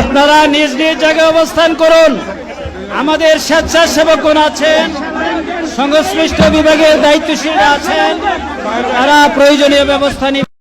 আপনারা নিজ নিজ জায়গায় অবস্থান করুন। আমাদের স্বেচ্ছাসেবকগণ আছেন, সংশ্লিষ্ট বিভাগের দায়িত্বশীল আছেন, তারা প্রয়োজনীয় ব্যবস্থা